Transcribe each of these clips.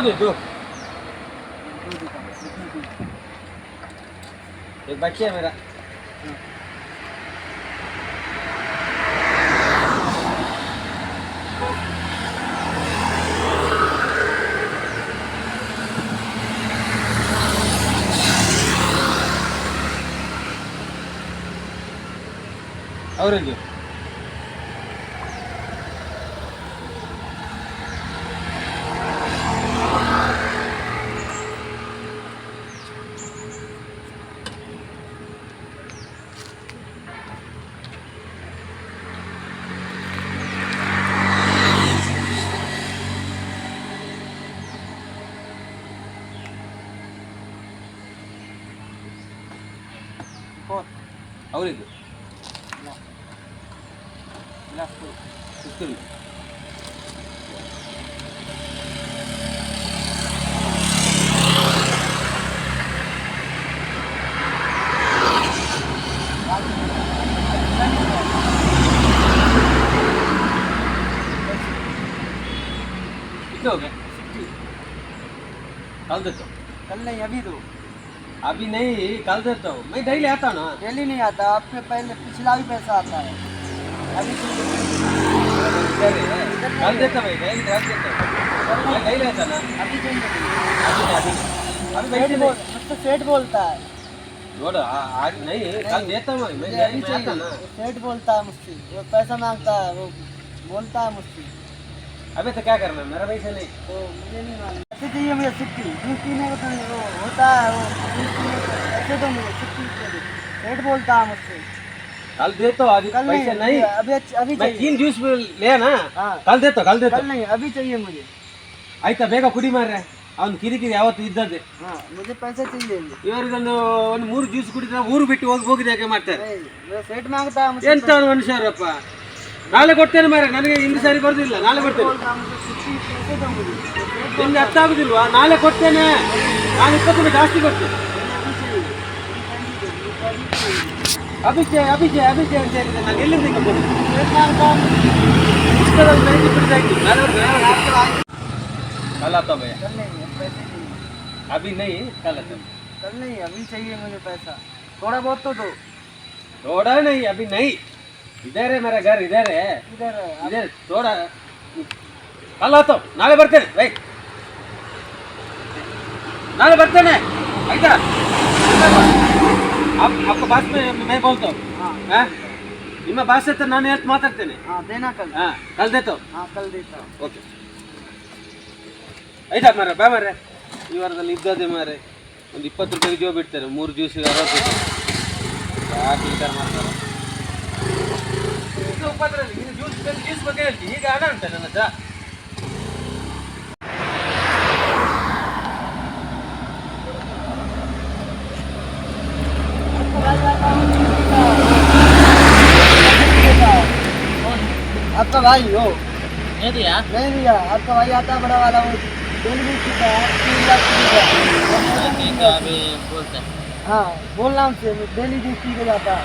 Dónde tú? Es ಅವರಿದ್ದು Chittoor ಸಿಕ್ಕಿದೋಗೆ ಸಿಕ್ಕಿ ಕಲ್ದದ್ದು ಕಲ್ಲ ಎಬಿದು अभी नहीं कल देता हूँ मैं डेली आता ना। डेली नहीं आता आपके पहले पिछला भी पैसा आता है। अभी कल देता मैं डेली कल देता हूँ मैं डेली आता ना। अभी अभी अभी अभी सेठ बोलता है। आज नहीं कल देता हूँ। मैं डेली अभी आता ना। सेठ बोलता है मुझसे वो पैसा माँगता है वो बोलता है मुझसे। अबे तो क्या करना मेरा पैसा नहीं। तो मुझे नहीं मालूम ऐसे चाहिए मुझे छुट्टी जूस पीने को तो नहीं, वो होता है वो जूस पीने को ऐसे तो मुझे छुट्टी चाहिए सेठ बोलता है मुझसे कल देता हूँ आज कल पैसे नहीं नहीं अभी अभी मैं चाहिए तीन जूस ले ना हाँ ಕಲ್ ದೇತ ಕಲ್ ದೇತ कल नहीं अभी चाहिए मुझे ಆಯ್ತಾ ಬೇಗ ಕುಡಿ ಮಾರ್ರೆ ಅವ್ನು ಕಿರಿಕಿರಿ ಯಾವತ್ತು ಇದ್ದದ್ದೇ हाँ मुझे पैसे चाहिए अभी। ಇವರಿಗೊಂದು ಒಂದು ಮೂರು ಜ್ಯೂಸ್ ಕುಡಿದ್ರೆ ಊರು ಬಿಟ್ಟು ಹೋಗಿ ಹೋಗಿದೆ ಯಾಕೆ ಮಾಡ್ತಾರೆ नहीं वो सेठ मांगता है मुझसे ಎಂತ ಮನುಷ್ಯರಪ್ಪ ನಾಳೆ ಕೊಡ್ತೇನೆ ಮಾರೆ ನನಗೆ ಇಂದು ಸರಿ ಬರೋದಿಲ್ಲ ನಾಳೆ ಕೊಡ್ತೇನೆ बोलता है मुझे छुट्टी पैसे दो मुझे तो सेठ ನಿಮ್ಗೆ ಅರ್ಥ ಆಗುದಿಲ್ವಾ ನಾಳೆ ಕೊಡ್ತೇನೆ ನಾನು ಇಪ್ಪತ್ತು ರೂಪಾಯಿ ಜಾಸ್ತಿ ಕೊಡ್ತೇನೆ अभी चाहिए अभी चाहिए ಅಭಿಜಯ್ ಅಭಿಜಯ್ ಅಭಿಜಯ್ ಅಂತ ಹೇಳಿದ್ರೆ ನಾನು ಎಲ್ಲಿಂದ ಈಗ ಬರುದು? सेठ मांगता है मुझे ಪುಸ್ತಕದಲ್ಲಿ ನೈಂಟಿ ಬಿಡ್ತಾ ಇತ್ತು ನಾಳೆ ಬರ್ತೀನಿ, ನಾಳೆ ಬರ್ತೀನಿ. ಕಲ್ आता भैया कल नहीं है पैसे चाहिए अभी नहीं कल आता कल नहीं अभी चाहिए मुझे पैसा थोड़ा बहुत तो दो थोड़ा नहीं अभी नहीं इधर है मेरा घर इधर है इधर है इधर थोड़ा कल आता हूँ ನಾಳೆ ಬರ್ತೇನೆ ರೈಟ್ ನಾನು ಬರ್ತೇನೆ. ಆಯ್ತಾ? ಅಪ್ಪ ಭಾಷೆ ಮೇ ಬೋಲ್ತು. ನಿಮ್ಮ ಭಾಷೆ ಹತ್ರ ನಾನು ಹೇಳ್ತು ಮಾತಾಡ್ತೇನೆ. ಕಲ್ದೇತು ಓಕೆ. ಆಯ್ತಾ ಮಾರ ಬಾ ಮಾರ್ರೆ. ಈ ವಾರದಲ್ಲಿ ಇದ್ದದೆ ಮಾರೆ ಒಂದು ಇಪ್ಪತ್ತು ರೂಪಾಯಿ ಜೀವ ಬಿಡ್ತಾರೆ ಮೂರು ಜ್ಯೂಸಿಗೆ ಅರವತ್ತು ಯಾಕೆ ಮಾಡ್ತಾರೆ? ಜ್ಯೂಸ್ ಜ್ಯೂಸ್ ಬಗ್ಗೆ ಹೇಳ್ತೀನಿ ಈಗ ಹಣ ಅಂತ ನನ್ನ ಹತ್ರ. आपका भाई हो। नहीं दिया? नहीं दिया। आपका भाई आता है बड़ा वाला वो भी चुका है तीन लाख तीन लाख अभी बोलते हैं। हाँ बोलना उनसे डेली जूस पी के जाता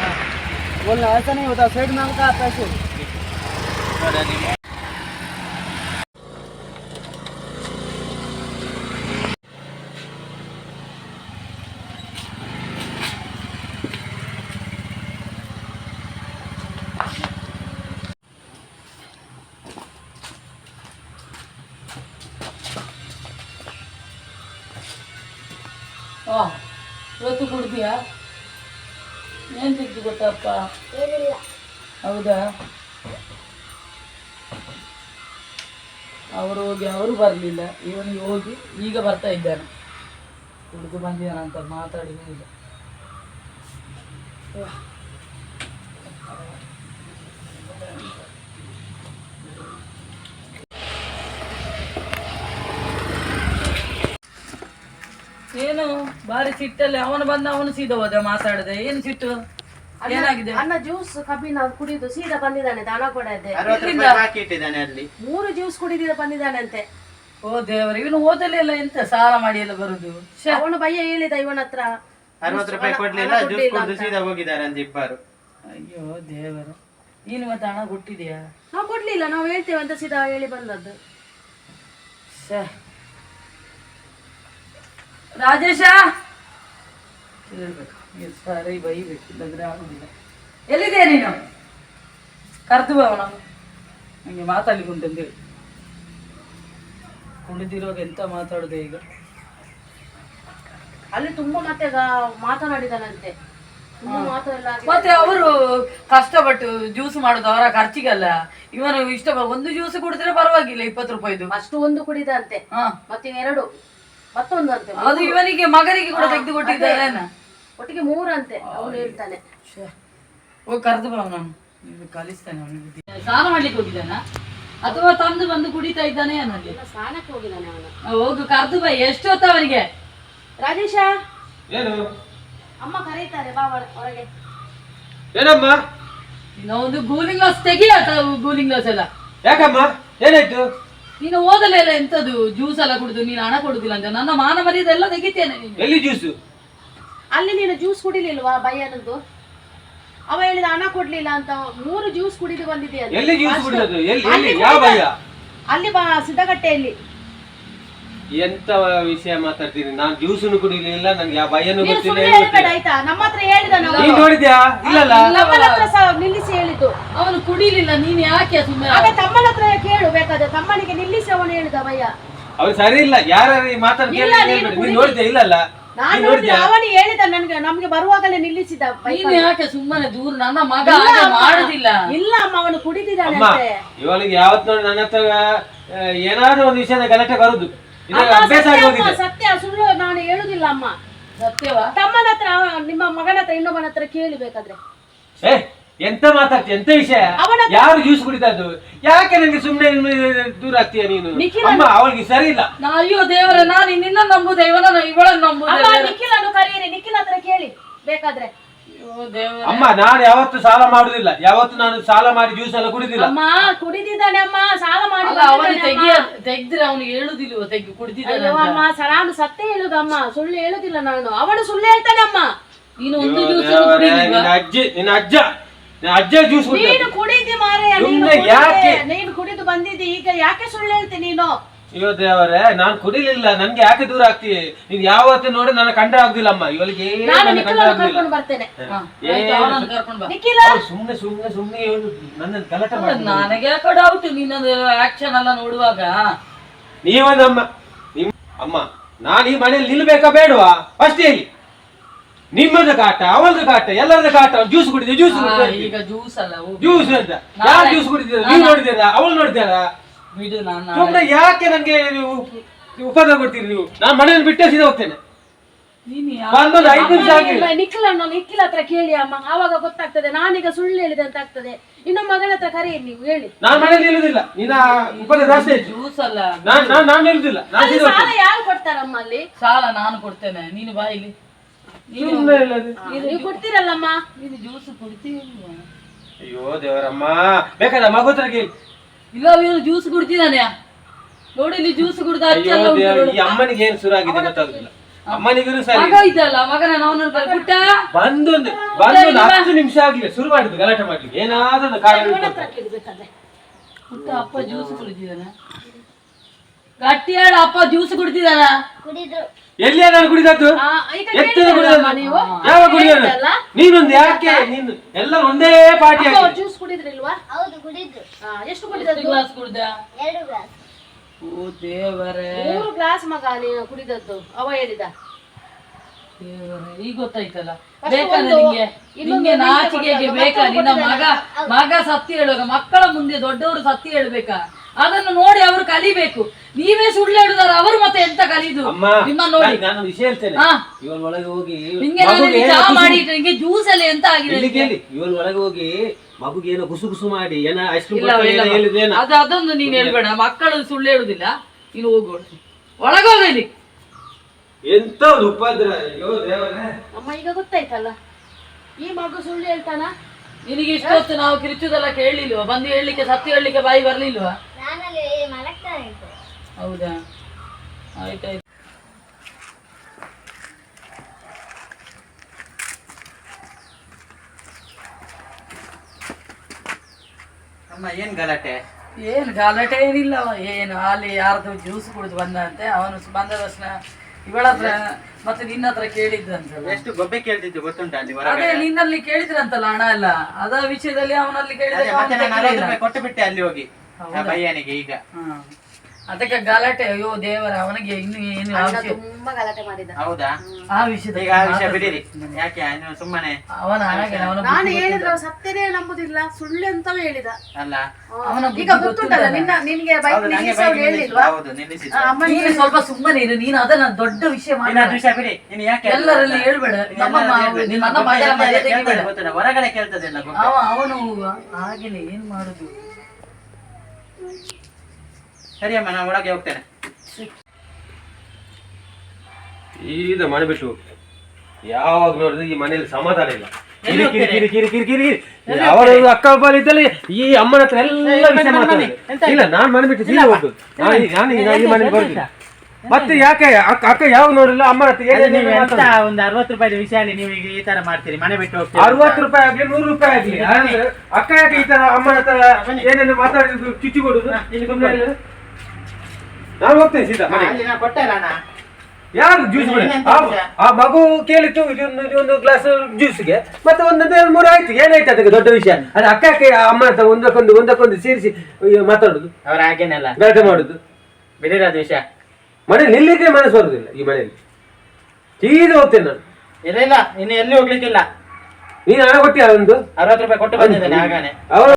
हाँ, बोलना ऐसा नहीं होता सेठ नाम का पैसे। ಇವತ್ತು ಕುಡ್ದಿಯಾ ಏನು ಸಿಕ್ತು ಗೊತ್ತಪ್ಪ? ಹೌದಾ? ಅವರು ಹೋಗಿ ಅವರು ಬರಲಿಲ್ಲ. ಇವನಿಗೆ ಹೋಗಿ ಈಗ ಬರ್ತಾ ಇದ್ದಾನೆ. ಕುಡಿದು ಬಂದಿದ್ದಾನೆ ಅಂತ ಮಾತಾಡಿ ಇಲ್ಲ ಏನು? ಬಾರಿ ಸಿಟ್ಟಲ್ಲಿ ಅವನು ಬಂದ ಅವನು ಸೀದಾ ಹೋದ ಮಾತಾಡದೆ. ಏನು ಸಿಟ್ಟು? ಏನಾಗಿದೆ? ಅಣ್ಣ ಜ್ಯೂಸ್ ಕಬ್ಬಿನ ಕುಡಿದು ಸೀದಾ ಬಂದಿದ್ದಾನೆ ಹಣ ಕೊಡದೆ ಬಾಕಿ ಇಟ್ಟಿದ್ದಾನೆ ಅಲ್ಲಿ. ಮೂರು ಜ್ಯೂಸ್ ಕುಡಿದಿದ ಬಂದಿದ್ದಾನೆ ಅಂತೆ. ಓ ದೇವರು ಇವನು ಓದಲೆಲ್ಲ ಎಂತ ಸಾಲ ಮಾಡಿ ಎಲ್ಲ ಬರುದು? ಶ್ಯೆ. ಅವನು ಭಯ ಹೇಳಿದ ಇವನ ಹತ್ರ. ಅರವತ್ತು ರೂಪಾಯಿ ಕೊಡ್ಲಿಲ್ಲ ಜ್ಯೂಸ್ ಕುಡಿದು ಸೀದಾ ಹೋಗಿದ್ದಾರೆ ಅಂತ ಇಬ್ಬರು. ಅಯ್ಯೋ ದೇವರು ನೀನು ಮತ್ತೆ ಹಣ ಕೊಟ್ಟಿದ್ಯಾ? ನಾವು ಕೊಡ್ಲಿಲ್ಲ ನಾವು ಹೇಳ್ತೇವೆ ಅಂತ ಸೀದಾ ಹೇಳಿ ಬಂದದ್ದು. ಶ್ಯೆ. ರಾಜೇಶ? ಹೇಳ್ಬೇಕು ನೀವು ಸರಿ ಬೈಬೇಕು ಇಲ್ಲದ್ರೆ ಆಗುದಿಲ್ಲ. ಎಲ್ಲಿದೆ ನೀನು? ಕರೆದು ಬಾ ಅವನ ನನಗೆ ಮಾತಾಡ್ಲಿಕ್ಕೆ ಉಂಟಂತೇಳಿ ಕುಳಿದಿರುವಾಗ ಎಂತ ಮಾತಾಡುದೆ ಈಗ? ಅಲ್ಲಿ ತುಂಬಾ ಮತ್ತೆ ಮಾತನಾಡಿದನಂತೆ. ಮತ್ತೆ ಅವರು ಕಷ್ಟಪಟ್ಟು ಜ್ಯೂಸ್ ಮಾಡುದು ಅವರ ಖರ್ಚಿಗಲ್ಲ. ಇವನು ಇಷ್ಟ ಒಂದು ಜ್ಯೂಸ್ ಕುಡಿದ್ರೆ ಪರವಾಗಿಲ್ಲ ಇಪ್ಪತ್ತು ರೂಪಾಯಿದು. ಅಷ್ಟು ಒಂದು ಕುಡಿದಂತೆ ಹಾ. ಮತ್ತೆ ಎರಡು ಮತ್ತೊಂದು ಅಂತೆ ಅದು ಇವನಿಗೆ ಮಗನಿಗೆ ಕೂಡ ತೆಗೆದು ಕೊಟ್ಟಿದ್ದಾರೆ ಒಟ್ಟಿಗೆ ಮೂರಂತೆ ಅವನು ಹೇಳ್ತಾನೆ. ಹೋಗಿ ಕರೆದು ಬಾ ನಾನು ನಿಮ್ಗೆ ಕಲಿಸ್ತೇನೆ ಅವನಿಗೆ ಸ್ನಾನ ಮಾಡ್ಲಿಕ್ಕೆ ಹೋಗಿದ್ದಾನ? ಅಥವಾ ತಂದು ಬಂದು ಕುಡಿತಾ ಇದ್ದಾನೆ ಅನ್ನೋದು? ಸ್ನಾನಕ್ಕೆ ಹೋಗಿದ್ದಾನೆ ಅವನು. ಹೋಗು ಕರೆದು ಬಾ. ಎಷ್ಟು ಹೊತ್ತು ಅವನಿಗೆ? ರಾಜೇಶ? ಏನು? ಅಮ್ಮ ಕರೀತಾರೆ ಬಾ ಹೊರಗೆ. ಏನಮ್ಮ? ಇನ್ನೊಂದು ಒಂದು ಗೂಲಿಂಗ್ ಗ್ಲಾಸ್ ತೆಗಿಯ ಗೂಲಿಂಗ್ ಗ್ಲಾಸ್ ಎಲ್ಲ? ಯಾಕಮ್ಮ? ಏನಾಯ್ತು? ನೀನು ಓದಲೇ ಇಲ್ಲ ಎಂತದು? ಜ್ಯೂಸ್ ಎಲ್ಲ ಕುಡಿದು ನೀನು ಹಣ ಕೊಡುದಿಲ್ಲ ಅಂತ. ನನ್ನ ಮಾನ ಮರ್ಯಾದೆ ಎಲ್ಲ ತೆಗಿತೇನೆ ನೀನು ಎಲ್ಲಿ ಜ್ಯೂಸು ಅಲ್ಲಿ ನೀನು ಜ್ಯೂಸ್ ಕುಡಿಲಿಲ್ವಾ ಬಯ್ಯನದ್ದು ಅವ ಹೇಳಿದ ಹಣ ಕೊಡ್ಲಿಲ್ಲ ಅಂತ ಮೂರು ಜ್ಯೂಸ್ ಕುಡಿದು ಬಂದಿದ್ದೀಯಾ ಎಲ್ಲಿ ಜ್ಯೂಸ್ ಕುಡಿಯೋದು ಎಲ್ಲಿ ಎಲ್ಲಿ ಯಾವ ಭಯ ಅಲ್ಲಿ ಬಾ ಸಿದ್ದಗಟ್ಟೆಯಲ್ಲಿ ಎಂತ ವಿಷಯ ಮಾತಾಡ್ತೀನಿ ನಾನು ಜ್ಯೂಸನ್ನು ಕುಡಿಲಿಲ್ಲ ನನ್ಗೆ ಆ ಭಯನೂ ನೀನು ಗೊತ್ತಿಲ್ಲ ಹೇಳ್ಬೇಡ ಆಯ್ತಾ? ನಮ್ಮ ಹತ್ರ ಹೇಳಿದ ನಾವು ನೀನ್ ನೋಡಿದ್ಯಾ? ಇಲ್ಲಲ್ಲ. ತಮ್ಮನ ಹತ್ರ ಸಹ ನಿಲ್ಲಿಸಿ ಹೇಳಿದ್ದು. ಕುಡಿಲಿಲ್ಲ ನೀನ್ ಯಾಕೆ ಸುಮ್ಮನೆ ತಮ್ಮನ ಹತ್ರ ಕೇಳು ಬೇಕಾದ್ರೆ ತಮ್ಮನಿಗೆ ನಿಲ್ಲಿಸಿ ಅವನು ಹೇಳಿದ ಭಯ. ಅವ್ರು ಸರಿ ಇಲ್ಲ ಯಾರು ಮಾತಾಡ್ ಇಲ್ಲ, ನೀನು ನೀನ್ ನೋಡಿದ್ಯಾ ಇಲ್ಲಲ್ಲ? ನಾನು ನೀನ್ ನೋಡಿದ್ಯಾ ಅವನು ಹೇಳಿದ ನನ್ಗೆ ನಮ್ಗೆ ಬರುವಾಗಲೇ ನಿಲ್ಲಿಸಿದ ಯಾಕೆ ಸುಮ್ಮನೆ ದೂರ? ನನ್ನ ಮಗ ಹಾಗೆ ಮಾಡುದಿಲ್ಲ. ಇಲ್ಲ ಅಮ್ಮ ಅವನು ಕುಡಿದಿದ್ದಾನೆ ಅಮ್ಮ ಅಂತೆ ಇವಳಿಗೆ ಯಾವತ್ ನೋಡಿ ನನ್ನ ಹತ್ರ ಆ, ಏನಾದ್ರೂ ಒಂದು ವಿಷಯದ ಗಲಾಟೆ ಬರುದು ಇದು ಅಮ್ಮ, ಅಭ್ಯಾಸ ಸತ್ಯ ಅಮ್ಮ, ಹೋಗಿದೆ ಸತ್ಯ ಸುಳ್ಳು ನಾನು ಹೇಳುದಿಲ್ಲ ಅಮ್ಮ. ಸತ್ಯವಾ? ತಮ್ಮನ ಹತ್ರ ಅವ- ನಿಮ್ಮ ಮಗನ ಹತ್ರ ಇನ್ನೊಬ್ಬನ ಹತ್ರ ಕೇಳಿ ಬೇಕಾದ್ರೆ. ಏ ಎಂತ ಮಾತಾಡ್ತಿ? ಎಂತ ವಿಷಯ? ಅವನ- ಯಾರು ಜ್ಯೂಸ್ ಕುಡಿತದ್ದು ಯಾಕೆ ನನಗೆ ಸುಮ್ಮನೆ ದೂರ ಆಗ್ತೀಯ ನೀನು? ನಿಖಿಲ- ಅಮ್ಮ ಅವಳಿಗೆ ಸರಿ ಇಲ್ಲ. ಅಯ್ಯೋ ದೇವರ ನಾನು ನಿನ್ನ ನಂಬುದೇ ಇವನ ಇವಳನ್ನ ನಂಬುದು ಕರೀರಿ ನಿಖಿಲ್ ಹತ್ರ ಕೇಳಿ. ಬೇಕಾದ್ರೆ. ಅಯ್ಯೋ ದೇವರ. ಅಮ್ಮ ನಾನು ಯಾವತ್ತು ಸಾಲ ಮಾಡುದಿಲ್ಲ. ಯಾವತ್ತು ನಾನು ಸಾಲ ಮಾಡಿ ಜ್ಯೂಸ್ ಎಲ್ಲ ಕುಡಿದಿಲ್ಲ. ಅಮ್ಮ ಕುಡಿದಿದ್ದಾನೆ ಅಮ್ಮ ಸಾಲ ಮಾಡಿ ಅವನು ತೆಗಿಯ. ತೆಗ್ದ್ರೆ ಅವನು ಹೇಳುದಿಲ್ವ? ತೆಗ್ದು ಕುಡಿದಿದ್ದಾನೆ. ಅಮ್ಮ ಸಲಾನ್ ನಾನು ಸತ್ಯ ಹೇಳುದಮ್ಮ ಸುಳ್ಳು ಹೇಳುದಿಲ್ಲ ನಾನು. ಅವನು ಸುಳ್ಳು ಹೇಳ್ತಾನೆ ಅಮ್ಮ. ನೀನು ಒಂದು ಜ್ಯೂಸ್ ಅಜ್ಜಿ ನಿನ್ನ ಅಜ್ಜ. ಅಜ್ಜ ಜ್ಯೂಸ್ ನೀನು ಕುಡಿದಿ ಮಾರೆ ನೀನು ಸುಮ್ನೆ ಕುಡಿದೆ. ಯಾಕೆ? ನೀನು ಕುಡಿದು ಬಂದಿದ್ದಿ ಈಗ ಯಾಕೆ ಸುಳ್ಳು ಹೇಳ್ತಿ ನೀನು? ಅಯ್ಯೋ ದೇವರೇ ನಾನ್ ಕುಡಿಲಿಲ್ಲ ನನ್ಗೆ ಯಾಕೆ ದೂರ ಆಗ್ತಿ? ನೀನ್ ಯಾವತ್ತೂ ನೋಡಿ ನನ್ನ ಕಂಡ ಆಗುದಿಲ್ಲ ಅಮ್ಮ. ಇವಳಿಗೆ ಏನು ನಾನು ನನ್ನ ನಿಖಿಲನ್ನು ಕರ್ಕೊಂಡು ಬರ್ತೇನೆ. ಹಾ, ಆಯ್ತು, ಅವನನ್ನು ಕರ್ಕೊಂಡು ಬಾ. ನಿಖಿಲ! ಸುಮ್ನೆ ಸುಮ್ನೆ ಸುಮ್ನೆ ನನ್ನ ಗಲಾಟೆ ಮಾಡಿ ನನಗೆ ಯಾಕೋ ಡೌಟ್ ನಿನ್ನದು ಆಕ್ಷನ್ ಎಲ್ಲ ನೋಡುವಾಗ? ನೀವೊಂದಮ್ಮ. ನಿಮ್ ಅಮ್ಮ ನಾನು ಈ ಮನೇಲಿ ನಿಲ್ಬೇಕಾ ಬೇಡವಾ? ಫಸ್ಟ್ ಹೇಳಿ ನಿಮ್ಮದ ಕಾಟ ಅವಳದ ಕಾಟ ಎಲ್ಲರದ ಕಾಟ ಜ್ಯೂಸ್ ಕುಡಿದ್ರೆ ಜ್ಯೂಸ್ ಈಗ ಜ್ಯೂಸ್ ಅಲ್ಲ ಜ್ಯೂಸ್ ಅಂತ. ಯಾರು ಜ್ಯೂಸ್ ಕುಡಿದಿರ ನೀವು ನೋಡಿದ್ದೀರಾ ಅವಳು ನೋಡಿದ್ದೀರಾ ಬಿಡು ನಾನು ತುಂಬಾ ಯಾಕೆ ನನಗೆ ಉಪದ್ರ ಕೊಡ್ತೀರಿ ನೀವು? ನಾನು ಮನೆಯಲ್ಲಿ ಬಿಟ್ಟೆ ಸೀದಾ ಹೋಗ್ತೇನೆ. ಬಂದೊಂದು ಐದು ನಿಮಿಷ ಆಗಿಲ್ಲ ನಿಖಿಲನ್ನು ನಿಖಿಲ್ ಹತ್ರ ಕೇಳಿ ಅಮ್ಮ ಆವಾಗ ಗೊತ್ತಾಗ್ತದೆ ನಾನೀಗ ಸುಳ್ಳು ಹೇಳಿದೆ ಅಂತ ಆಗ್ತದೆ. ಇನ್ನು ಮಗಳ ಹತ್ರ ಕರೆಯಿರಿ ನೀವು ಹೇಳಿ. ನಾನು ಮನೆಯಲ್ಲಿ ಇಲ್ಲದಿಲ್ಲ ನಿನ್ನ ಉಪದ್ರ ಜಾಸ್ತಿ ಆಯ್ತು. ಜ್ಯೂಸ್ ಅಲ್ಲ. ನಾನು ನಾನು ಇಲ್ಲದಿಲ್ಲ ನಾನು ಸಾಲ ಯಾರು ಕೊಡ್ತಾರಮ್ಮ ಅಲ್ಲಿ? ಸಾಲ ನಾನು ಕೊಡ್ತೇನೆ. ನೀನು ಬಾ ಇಲ್ಲಿ. ನೀವು ಕೊಡ್ತೀರಲ್ಲಮ್ಮ? ನೀನು ಜ್ಯೂಸ್ ಕುಡ್ತೀವಿಲ್ವಾ ಅಯ್ಯೋ ದೇವರಮ್ಮ ಬೇಕಾದ ಮಗುತ್ರಗೆ ಇಲ್ಲ ಇವನು ಜ್ಯೂಸ್ ಕುಡ್ತಿದ್ದಾನೆ ನೋಡಿ ಇಲ್ಲಿ ಜ್ಯೂಸ್ ಕುಡ್ದ ಈ ಅಮ್ಮನಿಗೆ ಏನು ಶುರು ಆಗಿದೆ ಗೊತ್ತಾಗುದಿಲ್ಲ. ಅಮ್ಮನಿಗೂ ಸರಿ. ಮಗ ಇದ್ದಲ್ಲ ಮಗನ ಅವನ ಪುಟ್ಟ. ಬಂದೊಂದು ಬಂದೊಂದು ಹತ್ತು ನಿಮಿಷ ಆಗ್ಲಿ ಶುರು ಮಾಡಿದ್ದು ಗಲಾಟೆ ಮಾಡ್ಲಿಕ್ಕೆ. ಏನಾದ್ರೂ ಒಂದು ಕಾರಣ ಪುಟ್ಟ ಅಪ್ಪ ಜ್ಯೂಸ್ ಕುಡಿದಿದ್ದಾನ ಗಟ್ಟಿ ಹೇಳ ಅಪ್ಪ ಜ್ಯೂಸ್ ಕುಡಿತಿದಾರ ಕುಡಿದ್ರು. ಎಲ್ಲಿ ನಾನು ಕುಡಿದದ್ದು? ಆ, ಈಗ ಕುಡಿದದ್ದು? ನೀವು? ಯಾವ ಕುಡಿಯೋದು ಹೇಳಿದ್ರಲ್ಲ? ನೀನೊಂದು ಯಾಕೆ? ನೀನು ಎಲ್ಲ ಒಂದೇ ಪಾರ್ಟಿ ಅಪ್ಪ ಆಗಿದೆ ಜ್ಯೂಸ್ ಕುಡಿದ್ರಿಲ್ವಾ? ಹೌದು ಕುಡಿದ್ರು. ಆ, ಎಷ್ಟು ಕುಡಿದದ್ದು? ಗ್ಲಾಸ್ ಕುಡ್ದ? ಎರಡು ಗ್ಲಾಸ್. ಓ ದೇವರೇ. ಮೂರು ಗ್ಲಾಸ್ ಮಗ ನೀನು ಕುಡಿದದ್ದು ಅವ ಹೇಳಿದ. ದೇವರೇ ಈಗ ಗೊತ್ತಾಯ್ತಲ್ಲ? ಬೇಕಾ ಒಂದು ನಿಂಗೆ ಇನ್ನೊಂದು ನಿಂಗೆ ನಾಚಿಕೆಗೆ ಬೇಕಾ? ನಿನ್ನ ಮಗ ಮಗ ಸತ್ತಿ ಹೇಳುವಾಗ ಮಕ್ಕಳ ಮುಂದೆ ದೊಡ್ಡವರು ಸತ್ತಿ ಹೇಳ್ಬೇಕಾ? ಅದನ್ನು ನೋಡಿ ಅವರು ಕಲಿಬೇಕು. ನೀವೇ ಸುಳ್ಳು ಹೇಳುದಾರ ಅವರು ಮತ್ತೆ ಎಂತ ಕಲಿದು? ಅಮ್ಮ ನಿಮ್ಮ ನೋಡಿ. ನಾನು- ವಿಷಯ ಹೇಳ್ತೇನೆ. ಹಾ. ಒಳಗೆ ಹೋಗಿ ನಿಂಗೆ ನಾನು ಮಗುಗೆ ಏನೋ ಚಹಾ ಕುಸು- ಮಾಡಿ ನಿಂಗೆ ಜ್ಯೂಸ್ ಅಲ್ಲಿ ಎಂತ ಆಗಿದೆ ಇಲ್ಲಿ ನಿಂಗೆ? ಕೇಳಿ ಇವಳ ಒಳಗೆ ಹೋಗಿ ಮಗುಗೆ ಏನೋ ಕುಸು ಗುಸು ಮಾಡಿ ಏನೋ ಐಸ್ ಇಲ್ಲ ಇಲ್ಲ ಕ್ರೀಮ್ ಅದು ಅದೊಂದು ನೀನ್ ಹೇಳ್ಬೇಡ. ಮಕ್ಕಳು ಸುಳ್ಳು ಹೇಳುದಿಲ್ಲ. ನೀನು ಹೋಗು ಒಳಗೋಗ ಇಲ್ಲಿ. ಎಂತ ಒಂದು ಉಪದ್ರ? ಅಯ್ಯೋ ದೇವರೇ. ಅಮ್ಮ ಈಗ ಗೊತ್ತಾಯ್ತಲ್ಲ? ಈ ಮಗು ಸುಳ್ಳು ಹೇಳ್ತಾನ? ನಿನಗೆ ಇಷ್ಟೊತ್ತು ನಾವು ಕಿರಿಚುದೆಲ್ಲ ಕೇಳಲಿಲ್ವಾ? ಬಂದು ಹೇಳಲಿಕ್ಕೆ ಸತ್ಯ ಹೇಳಲಿಕ್ಕೆ ಬಾಯಿ ಬರ್ಲಿಲ್ವಾ? ಹೌದಾ? ಆಯ್ತಾಯ್ತು ಅಮ್ಮ ಏನ್ ಗಲಾಟೆ? ಏನು ಗಲಾಟೆ ಏನಿಲ್ಲ ಏನು ಅಲ್ಲಿ ಯಾರ್ದು ಜ್ಯೂಸ್ ಕುಡಿದು ಬಂದಂತೆ ಅವನು ಬಂದ ತಕ್ಷಣ ಇವಳ ಹತ್ರ ಮತ್ತೆ ನಿನ್ನ ಹತ್ರ ಕೇಳಿದ್ರಂತಲ್ಲ. ಎಷ್ಟು ಗೊಬ್ಬೆ ಕೇಳ್ತಿದ್ದು ಗೊತ್ತುಂಟ ಅಲ್ಲಿ ಅದೇ ನಿನ್ನಲ್ಲಿ ಕೇಳಿದ್ರಂತಲ್ಲ ಹಣ ಎಲ್ಲ. ಅದ ವಿಷಯದಲ್ಲಿ ಅವನಲ್ಲಿ ಕೇಳಿದ್ರೆ. ಕೊಟ್ಟು ಬಿಟ್ಟೆ ಅಲ್ಲಿ ಹೋಗಿ. ಆ ಬಯ್ಯನಿಗೆ ಈಗ. ಅದಕ್ಕೆ ಗಲಾಟೆ ಅಯ್ಯೋ ದೇವರ ಅವನಿಗೆ ಇನ್ನು ಏನು ಅಣ್ಣ ವಿಷಯ- ತುಂಬಾ ಗಲಾಟೆ ಮಾಡಿದ. ಹೌದಾ? ಆ ವಿಷಯದ ಈಗ ಆ ವಿಷಯ ಬಿಡಿರಿ. ಯಾಕೆ ನೀವು ಸುಮ್ಮನೆ? ಅವನ ಹಾಗೆ ಅವನ ನಾನು ಹೇಳಿದ್ರೆ ಅವ್ನು ಸತ್ಯನೇ ನಂಬುದಿಲ್ಲ ಸುಳ್ಳು ಅಂತವೇ ಹೇಳಿದ. ಅಲ್ಲ. ಅವನ ಈಗ ಗೊತ್ತುಂಟಲ್ಲ ನಿನ್ನ ನಿನ್ಗೆ ಬೈಕ್ ಹೌದು ನಂಗೆ ನಿಲ್ಲಿಸಿ ಅವ್ನು ಬೈಕ್ ಹೇಳಿಲ್ವಾ? ಹೌದು ನಿಲ್ಲಿಸಿ ಅಮ್ಮ ಅಮ್ಮನಿಗೆ ನೀನು ಸ್ವಲ್ಪ ಸುಮ್ಮನೆ ಇರು ನೀನು ಅದನ್ನ ದೊಡ್ಡ ವಿಷಯ ಇನ್ನು ಮಾಡ ಅದು ವಿಷಯ ಬಿಡಿ. ನೀನು ಯಾಕೆ? ಎಲ್ಲರಲ್ಲಿ? ಹೇಳ್ಬೇಡ. ನಮ್ಮ ಎಲ್ಲರಲ್ಲಿ ಮಾವ- ಹೇಳ್ಬೇಡ. ನಿಮ್ಮ ಮನೆ ಎಲ್ಲ ತೆಗಿಬೇಡ. ಕೇಳ್ತದೆ ಹೊರಗಡೆ ಕೇಳ್ತದೆಲ್ಲ. ಅವ ಅವನು ಹಾಗೇನೆ ಏನ್ ಮಾಡುದು? ಸರಿ ಅಮ್ಮ ನಾನು ಒಳಗೆ ಹೋಗ್ತೇನೆ. ಇದು ಮನೆ ಬಿಟ್ಟು ಯಾವಾಗ ನೋಡಿದ್ರೆ ಈ ಮನೆಯಲ್ಲಿ ಸಮಾಧಾನ ಇಲ್ಲ. ಕಿರಿ ಕಿರಿ ಕಿರಿ ಕಿರಿ ಕಿರಿ ಕಿರಿ. ಅವರ ಅಕ್ಕ ಬಾಲ್ ಇದ್ದಲ್ಲಿ ಈ ಅಮ್ಮನ ಹತ್ರ ಎಲ್ಲ ವಿಷಯ ಮಾತಾಡೋದು. ಇಲ್ಲ ನಾನು ಮನೆ ಬಿಟ್ಟು ಸೀದಾ ಹೋಗುದು ನಾನು ಈ- ಮನೆಗೆ ಬರುದಿಲ್ಲ ಮತ್ತೆ ಯಾಕೆ ಅಕ್ಕ ಅಕ್ಕ ಯಾವ ನೋಡಿಲ್ಲ? ಅಮ್ಮ ಹತ್ರ ಅದು ಏನೇನು ನೀವು ಎಂತ ಒಂದು ಅರವತ್ತು ರೂಪಾಯಿ ವಿಷಯ ನೀವು ಈಗ ಈ ತರ ಮಾಡ್ತೀರಿ ಮನೆ ಬಿಟ್ಟು ಹೋಗ್ತೀರಿ ಅರವತ್ತು ರೂಪಾಯಿ ಆಗ್ಲಿ ನೂರು ರೂಪಾಯಿ ಆಗ್ಲಿ ಅಕ್ಕ ಯಾಕೆ ಈ ತರ ಅಮ್ಮ ಹತ್ರ ಏನೇನು ಮಾತಾಡಿದ್ರು ಚುಚ್ಚಿ ಕೊಡುದು? ಇಲ್ಲಿ ಸುಮ್ನೆ ಇಲ್ಲ. ನಾನು ಹೋಗ್ತೇನೆ ಸೀದಾ ಮನೆಗೆ. ಅಲ್ಲಿ ನಾ ಕೊಟ್ಟೆ ಅಲ್ಲ ಅಣ್ಣ. ಯಾರು ಜ್ಯೂಸ್ ಇನ್ನೆಂತ? ಆ ಮಗು ಕೇಳಿತ್ತು ಇದೊಂದು ಒಂದು ಗ್ಲಾಸ್ ಜ್ಯೂಸ್ಗೆ ಮತ್ತೆ ಒಂದೊಂದು ಎರಡು ಮೂರು ಆಯ್ತು. ಏನಾಯ್ತು ಅದಕ್ಕೆ ದೊಡ್ಡ ವಿಷಯ? ಅದು ಅಕ್ಕ ಅಕ್ಕ ಅಮ್ಮ ಹತ್ರ ಒಂದಕ್ಕೊಂದು ಒಂದಕ್ಕೊಂದು ಸೇರಿಸಿ ಮಾತಾಡುದು? ಅವ್ರ ಹಾಗೇನಲ್ಲ. ಗಲಾಟೆ ಮಾಡುದು? ಬೆಲೆ ಅದು ವಿಷಯ. ಮನೆ ನಿಲ್ಲಿಕ್ಕೆ ಮನೆ ಬರುದಿಲ್ಲ ಈ ಮನೆಯಲ್ಲಿ. ಸೀದಾ ಹೋಗ್ತೇನೆ ನಾನು. ಇಲ್ಲ ಇಲ್ಲ ಇನ್ನು ಎಲ್ಲಿ ಹೋಗ್ಲಿಕ್ಕಿಲ್ಲ. ನೀನು ಹಣ ಕೊಟ್ಟಿಯ ಒಂದು? ಅರವತ್ತು ರೂಪಾಯಿ ಕೊಟ್ಟು ಬಂದಿದ್ದೇನೆ ಆಗಾನೆ ಅವರು